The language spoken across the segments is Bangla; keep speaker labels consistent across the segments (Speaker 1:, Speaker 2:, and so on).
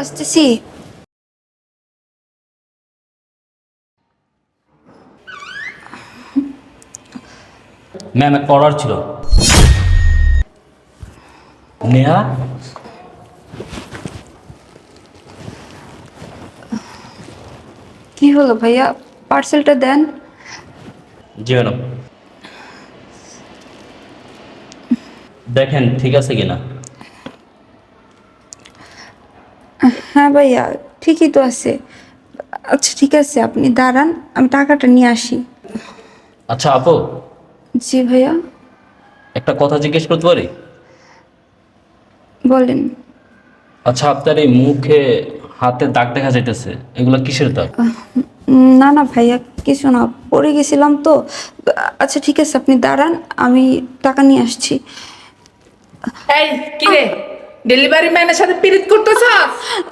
Speaker 1: আসতেছি।
Speaker 2: ম্যাম একটা অর্ডার ছিল। নেহা
Speaker 1: কি হলো ভাইয়া? পার্সেলটা দেন।
Speaker 2: জি ম্যাডাম। দেখেন ঠিক আছে কিনা
Speaker 1: হ্যাঁ ভাইয়া ঠিকই তো আছে। আচ্ছা ঠিক আছে আপনি দাঁড়ান আমি টাকাটা নিয়ে আসি।
Speaker 2: আচ্ছা আপু।
Speaker 1: জি ভাইয়া।
Speaker 2: একটা কথা জিজ্ঞেস করতে পারি?
Speaker 1: বলেন।
Speaker 2: আচ্ছা আপনার এই মুখে হাতে দাগ দেখা যাইতেছে এগুলো কিসের দাগ?
Speaker 1: না না ভাইয়া কিছু না পড়ে গেছিলাম তো। আচ্ছা ঠিক আছে আপনি দাঁড়ান আমি টাকা নিয়ে আসছি।
Speaker 3: এই কি রে? ডেলিভারি ম্যানের সাথে পিরিত করতেছ?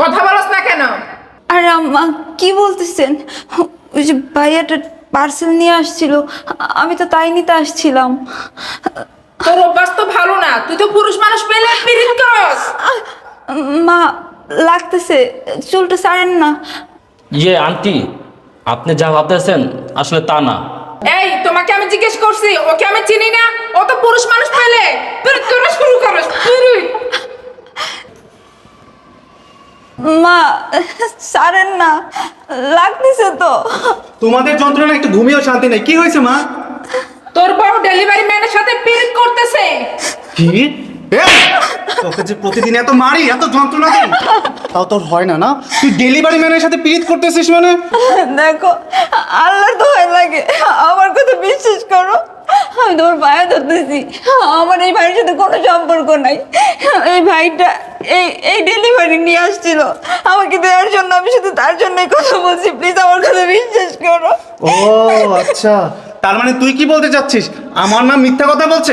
Speaker 3: কথা বলছ না কেন?
Speaker 1: আরে আম্মা কি বলতেছেন? ওই যে ভাইয়াটা পার্সেল নিয়ে আসছিল আমি তো তাই নিতে আসছিলাম।
Speaker 3: তোর অভ্যাস তো ভালো না তুই তো পুরুষ মানুষ পেলে পিরিত করস।
Speaker 1: মা লাগতেছে চুলটা ছাড়েন না।
Speaker 2: ইয়ে আন্টি আপনি যা ভাবতেছেন আসলে তা না।
Speaker 3: এই তোমাকে আমি জিজ্ঞেস করছি ওকে আমি চিনি না? ও তো পুরুষ মানুষ পেলে পিরিত করা শুরু করস পিরিত
Speaker 1: মা ছাড়েন না লাগতেছে তো।
Speaker 4: তোমাদের যন্ত্রণা একটু ঘুমিয়েও শান্তি নেই। কি হয়েছে মা?
Speaker 3: তোর বউ ডেলিভারি ম্যানের সাথে পিরিত করতেছে।
Speaker 4: কি? তোকে যে প্রতিদিন এত মারি এত যন্ত্রণা দিই। তাও তোর হয় না না? তুই ডেলিভারি ম্যানের সাথে পিরিত করতেছিস মানে?
Speaker 1: দেখো আল্লাহর দোহাই লাগে আমার কথা বিশ্বাস করো। আমি তোমার পায়ে ধরতেছি। আমার এই ভাইয়ের সাথে কোনো সম্পর্ক নাই। এই ভাইটা এই এই ডেলিভারি নিয়ে আসছিল। আমাকে দেওয়ার জন্য, আমি শুধু তার জন্যই কথা বলছি। প্লিজ আমার কথা বিশ্বাস করো।
Speaker 4: ও আচ্ছা। তার মানে তুই কি বলতে চাচ্ছিস? আমার মা মিথ্যা কথা বলছে?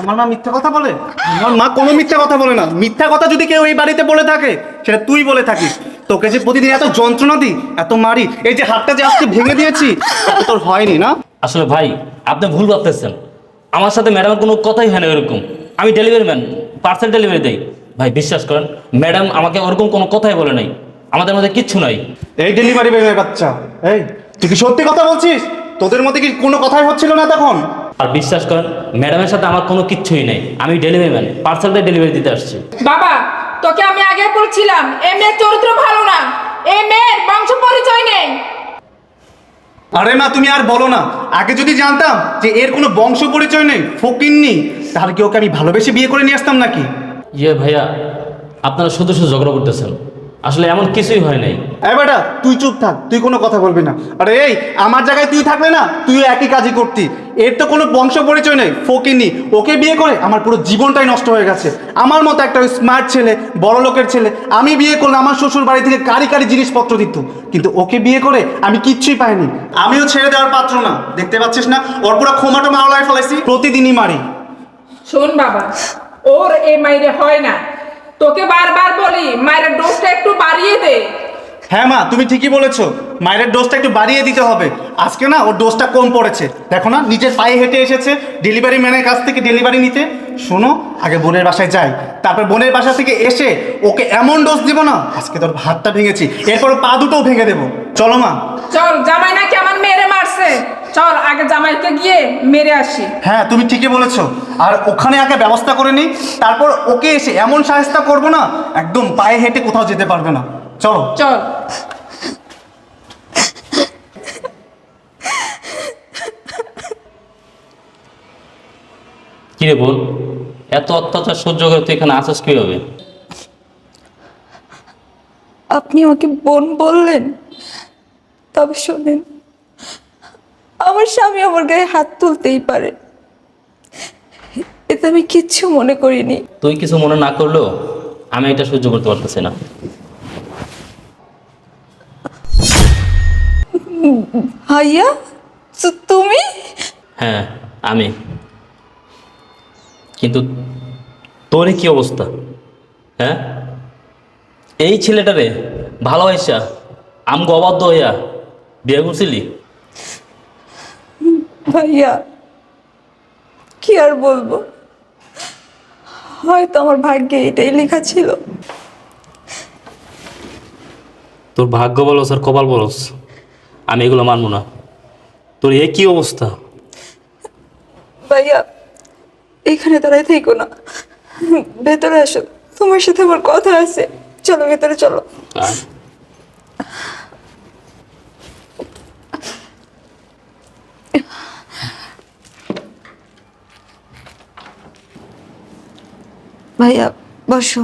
Speaker 4: আমার মা মিথ্যা কথা বলে? আমার মা কোনো মিথ্যা কথা বলে না। মিথ্যা কথা যদি কেউ এই বাড়িতে বলে থাকে, সেটা তুই বলে থাকিস। তোকে যে প্রতিদিন এত যন্ত্রণা দিই, এত মারি, এই যে হাতটা যে আজকে ভেঙে দিয়েছি তোর হয়নি, না?
Speaker 2: আসলে ভাই আপনি ভুল ভাবতেছেন। আমার সাথে ম্যাডামের কোনো কথাই হয় না এরকম। আমি ডেলিভারি ম্যান পার্সেল ডেলিভারি দেই। ভাই বিশ্বাস করেন ম্যাডাম আমাকে ওরকম কোনো কথাই বলে নাই। আমাদের মধ্যে কিচ্ছু নাই।
Speaker 4: এই ডেলিভারি বেবি বাচ্চা এই তুই কি সত্যি কথা বলছিস? তোদের মধ্যে কি কোনো কথাই হচ্ছিল না তখন?
Speaker 2: আর বিশ্বাস করেন ম্যাডামের সাথে আমার কোনো কিচ্ছুই নাই। আমি ডেলিভারি ম্যান পার্সেলটা ডেলিভারি দিতে আসছি।
Speaker 3: বাবা তোকে আমি আগে বলছিলাম মেয়ের চরিত্র ভালো না। মেয়ের বংশ পরিচয় নেই।
Speaker 4: আরে মা, তুমি আর বলো না। আগে যদি জানতাম যে এর কোনো বংশ পরিচয় নেই, ফকির নেই, তাহলে কি ওকে আমি ভালোবেসে বিয়ে করে নিয়ে আসতাম নাকি?
Speaker 2: ইয়ে ভাইয়া, আপনারা শুধু শুধু ঝগড়া করতেছেন। আসলে এমন কিছুই হয় নাই।
Speaker 4: এই বেটা তুই চুপ থাক তুই কোনো কথা বলবি না। আরে এই আমার জায়গায় তুই থাকলে না তুইও একই কাজই করতি। এর তো কোনো বংশ পরিচয় নেই ফকিনি ওকে বিয়ে করে আমার পুরো জীবনটাই নষ্ট হয়ে গেছে। আমার মতো একটা স্মার্ট ছেলে বড় লোকের ছেলে আমি বিয়ে করলে আমার শ্বশুর বাড়ি থেকে কারি কারি জিনিসপত্র দিত। কিন্তু ওকে বিয়ে করে আমি কিচ্ছুই পাইনি। আমিও ছেড়ে দেওয়ার পাত্র না। দেখতে পাচ্ছিস না? ওর পুরো ক্ষমাটো মাওলায় ফেলাইছি। প্রতিদিনই মারি।
Speaker 3: শোন বাবা ওর এই মাইরে হয় না। তোকে বারবার বলি মায়ের ডোজটা একটু বাড়িয়ে দে।
Speaker 4: হ্যাঁ মা তুমি ঠিকই বলেছ। মায়ের ডোজটা একটু বাড়িয়ে দিতে হবে। আজকে না ওর ডোজটা কম পড়েছে। দেখো না নিজের পায়ে হেঁটে এসেছে ডেলিভারি ম্যানের কাছ থেকে ডেলিভারি নিতে। শোনো আগে বোনের বাসায় যাই। তারপর বোনের বাসা থেকে এসে ওকে এমন ডোজ দিব না। আজকে তোর হাতটা ভেঙেছি। এরপর পা দুটোও ভেঙে দেবো। চলো মা।
Speaker 3: চল জামাই নাকি মারছে চল আগে জামাইকে গিয়ে মেরে আসি।
Speaker 4: হ্যাঁ তুমি ঠিকই বলেছ। আর ওখানে আগে ব্যবস্থা করে নিই তারপর ওকে এসে এমন সাহেস্তা করব না একদম পায়ে হেঁটে কোথাও যেতে পারবে না। চলো।
Speaker 3: চল।
Speaker 2: কিরে বল এত অত্যাচার সহ্য করে তুই এখানে আসিস কীভাবে?
Speaker 1: আপনি আমাকে বোন বললেন তবে শোনেন আমার স্বামী আমার গায়ে হাত তুলতেই পারে। এতে আমি কিচ্ছু মনে করিনি।
Speaker 2: তুই কিছু মনে না করলেও আমি এটা সহ্য করতে পারতেছি না।
Speaker 1: ভাইয়া তো তুমি?
Speaker 2: হ্যাঁ আমি। কিন্তু তোর কি অবস্থা? হ্যাঁ? এই ছেলেটারে ভালোবাসা আমগো অবাধ্য হইয়া বিয়ে করছিলি?
Speaker 1: ভাইয়া কি আর বলব? হয়তো আমার ভাগ্যে এটাই লেখা ছিল।
Speaker 2: তোর ভাগ্য বলস আর কপাল বলস আমি এগুলো মানবো না। তোর এ কি অবস্থা?
Speaker 1: ভাইয়া এখানে দাঁড়াই থেকো না। ভেতরে আসো। তোমার সাথে আমার কথা আছে। চলো ভেতরে চলো। ভাইয়া বসো।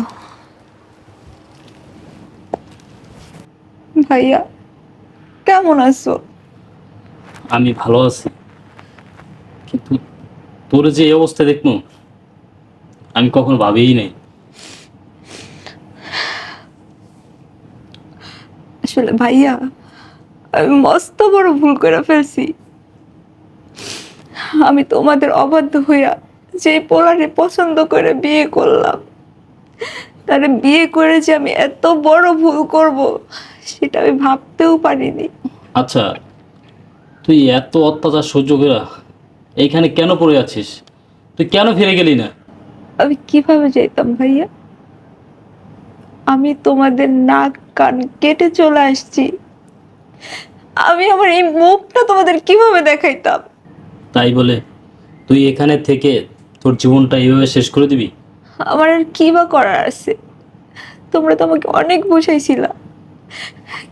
Speaker 1: ভাইয়া কেমন আছো?
Speaker 2: আমি ভালো আছি। কিন্তু তোর যে এই অবস্থা দেখব আমি কখনো ভাবিই নাই।
Speaker 1: আসলে ভাইয়া আমি মস্ত বড় ভুল করে ফেলছি। আমি তোমাদের অবাধ্য হইয়া যে পোলারে পছন্দ করে বিয়ে করলাম তারে বিয়ে করে যে আমি এত বড় ভুল করব সেটা আমি ভাবতেও পারিনি।
Speaker 2: আচ্ছা তুই এত অত্যাচার সহ্য করে এইখানে কেন পড়ে আছিস? তুই কেন ফিরে গেলি না?
Speaker 1: আমি কীভাবে যাইতাম ভাইয়া? আমি তোমাদের নাক কান কেটে চলে আসছি। আমি আমার এই মুখটা তোমাদের কীভাবে দেখাইতাম?
Speaker 2: তাই বলে তুই এখানে থেকে তোর জীবনটা এইভাবে শেষ করে দিবি?
Speaker 1: আমার আর কি বা করার আছে? তোমরা তো আমাকে অনেক বুঝাইছিলা।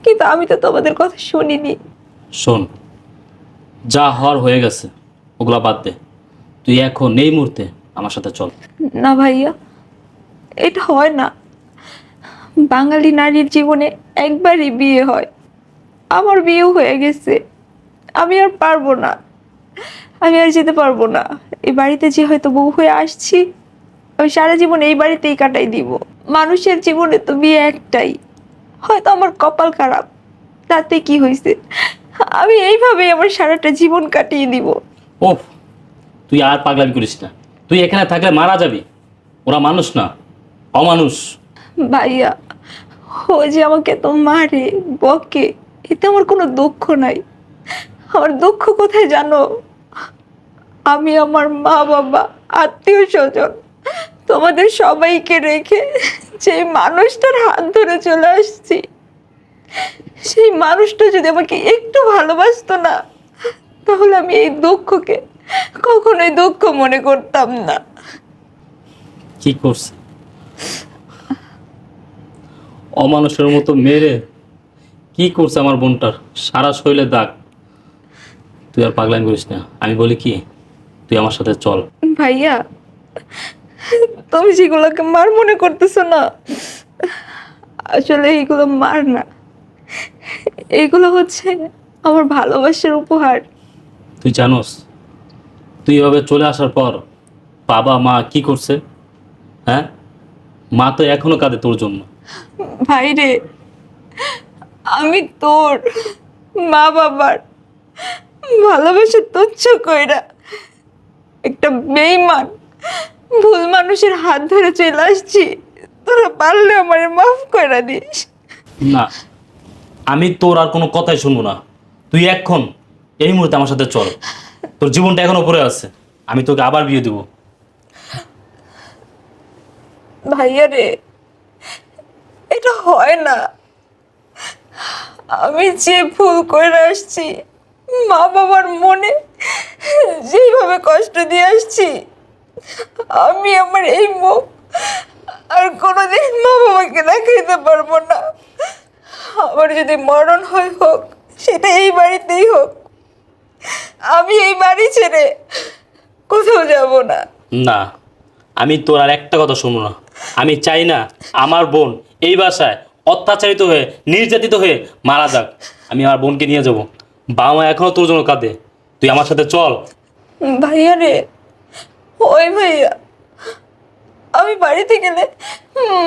Speaker 1: কিন্তু আমি তো তোমাদের কথা শুনিনি।
Speaker 2: শোন যা হওয়ার হয়ে গেছে ওগুলা বাদ দে। তুই এখন এই মুহূর্তে আমার সাথে চল।
Speaker 1: না ভাইয়া এটা হয় না। বাঙালি নারীর জীবনে একবারই বিয়ে হয়। আমার বিয়েও হয়ে গেছে। আমি আর পারব না। আমি আর যেতে পারব না। এই বাড়িতে যে হয়তো বউ হয়ে আসছি আমি সারা জীবন এই বাড়িতেই কাটাই দিব। মানুষের জীবনে তো বিয়ে একটাই। হয়তো আমার কপাল খারাপ। তাতে কি হয়েছে আমি এইভাবেই আমার সারাটা জীবন কাটিয়ে দিব।
Speaker 2: ওফ তুই আর পাগলামি করিস না। তুই এখানে থাকলে মারা যাবি। ওরা মানুষ না অমানুষ।
Speaker 1: ভাইয়া ও যে আমাকে তো মারে বকে এতে আমার কোনো দুঃখ নাই। আমার দুঃখ কোথায় জানো? আমি আমার মা, বাবা, আত্মীয় স্বজন, তোমাদের সবাইকে রেখে যে মানুষটার হাত ধরে চলে আসছি, সেই মানুষটা যদি আমাকে একটু ভালোবাসতো না, তাহলে আমি এই দুঃখকে কখনোই দুঃখ মনে করতাম না।
Speaker 2: কি করছে? অমানুষের মতো মেরে কি করছে আমার বোনটার? সারা শরীরে দাগ। তুই আর পাগলামি করিস না। আমি বলি কি তুই আমার সাথে চল।
Speaker 1: ভাইয়া তুমি যেগুলোকে মার মনে করতেছো না আসলে এইগুলো মার না। এইগুলো হচ্ছে আমার ভালোবাসার উপহার।
Speaker 2: তুই জানোস তুই এভাবে চলে আসার পর বাবা মা কি করছে? হ্যাঁ? মা তো এখনও কাঁদে তোর জন্য।
Speaker 1: ভাই রে আমি তোর মা বাবার ভালোবাসা তুচ্ছ কইরা একটা বেইমান ভুল মানুষের হাত ধরে চলে আসছি। তোরা পারলে আমার মাফ করে দিস।
Speaker 2: না আমি তোর আর কোনো কথাই শুনব না। তুই এখন এই মুহূর্তে আমার সাথে চল। তোর জীবনটা এখন উপরে আছে। আমি তোকে আবার বিয়ে দেবো।
Speaker 1: ভাইয়া রে এটা হয় না। আমি যে ভুল করে আসছি মা বাবার মনে যেইভাবে কষ্ট দিয়ে আসছি, আমি আমার এই মুখ আর কোনোদিন মা বাবাকে দেখাইতে পারব না। আমার যদি মরণ হয় হোক, সেটা এই বাড়িতেই হোক। আমি এই বাড়ি ছেড়ে কোথাও যাব না।
Speaker 2: না, আমি তোর আর একটা কথা শুনব না। আমি চাই না আমার বোন এই বাসায় অত্যাচারিত হয়ে, নির্যাতিত হয়ে মারা যাক। আমি আমার বোনকে নিয়ে যাব। বাবা মা এখনও তোর জন্য কাঁদে। তুই আমার সাথে চল।
Speaker 1: ভাইয়া রে ওই ভাইয়া আমি বাড়িতে গেলে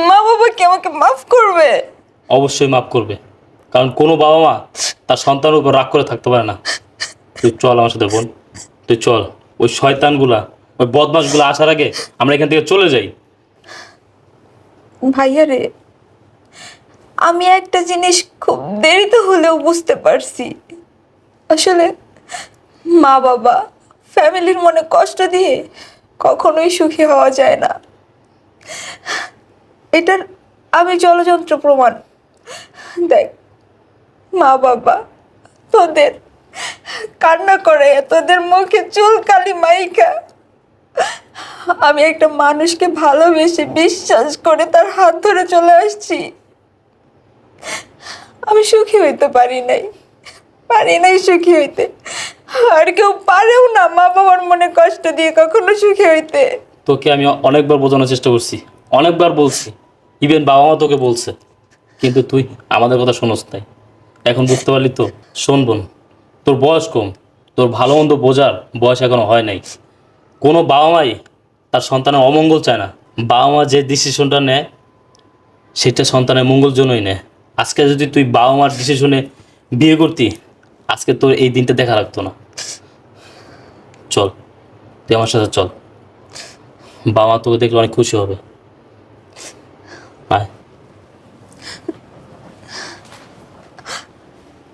Speaker 1: মা বাবা কি আমাকে মাফ করবে?
Speaker 2: অবশ্যই মাফ করবে কারণ কোনো বাবা মা তার সন্তানের উপর রাগ করে থাকতে পারে না। তুই চল আমার সাথে বোন তুই চল। ওই শয়তানগুলা ওই বদমাসগুলো আসার আগে আমরা এখান থেকে চলে যাই।
Speaker 1: ভাইয়া রে আমি একটা জিনিস খুব দেরিতে হলেও বুঝতে পারছি। আসলে মা বাবা ফ্যামিলির মনে কষ্ট দিয়ে কখনোই সুখী হওয়া যায় না। এটার আমি জলযন্ত্র প্রমাণ। দেখ, মা বাবা তোদের কান্না করে, তোদের মুখে চুল কালি মাইকা। আমি একটা মানুষকে ভালোবেসে বিশ্বাস করে তার হাত ধরে চলে আসছি। আমি সুখী হইতে পারি নাই। পারি নাই সুখী হইতে। আর কেউ পারেও না মা বাবার মনে কষ্ট দিয়ে কখনো সুখী হইতে।
Speaker 2: তোকে আমি অনেকবার বোঝানোর চেষ্টা করছি, অনেকবার বলছি। ইভেন বাবা মা তোকে বলছে। কিন্তু তুই আমাদের কথা শোনস তাই এখন বুঝতে পারলি তো, শোন বোন, তোর বয়স কম, তোর ভালো মন্দ বোঝার বয়স এখনও হয় নাই। কোনো বাবা মাই তার সন্তানের অমঙ্গল চায় না। বাবা মা যে ডিসিশনটা নেয়, সেটা সন্তানের মঙ্গল জন্যই নেয়। আজকে যদি তুই বাবা মার ডিসিশনে বিয়ে করতি আজকে তোর এই দিনটা দেখা লাগতো না। চল, তুই আমার সাথে চল। বাবা তোকে দেখলে অনেক খুশি হবে। আয়।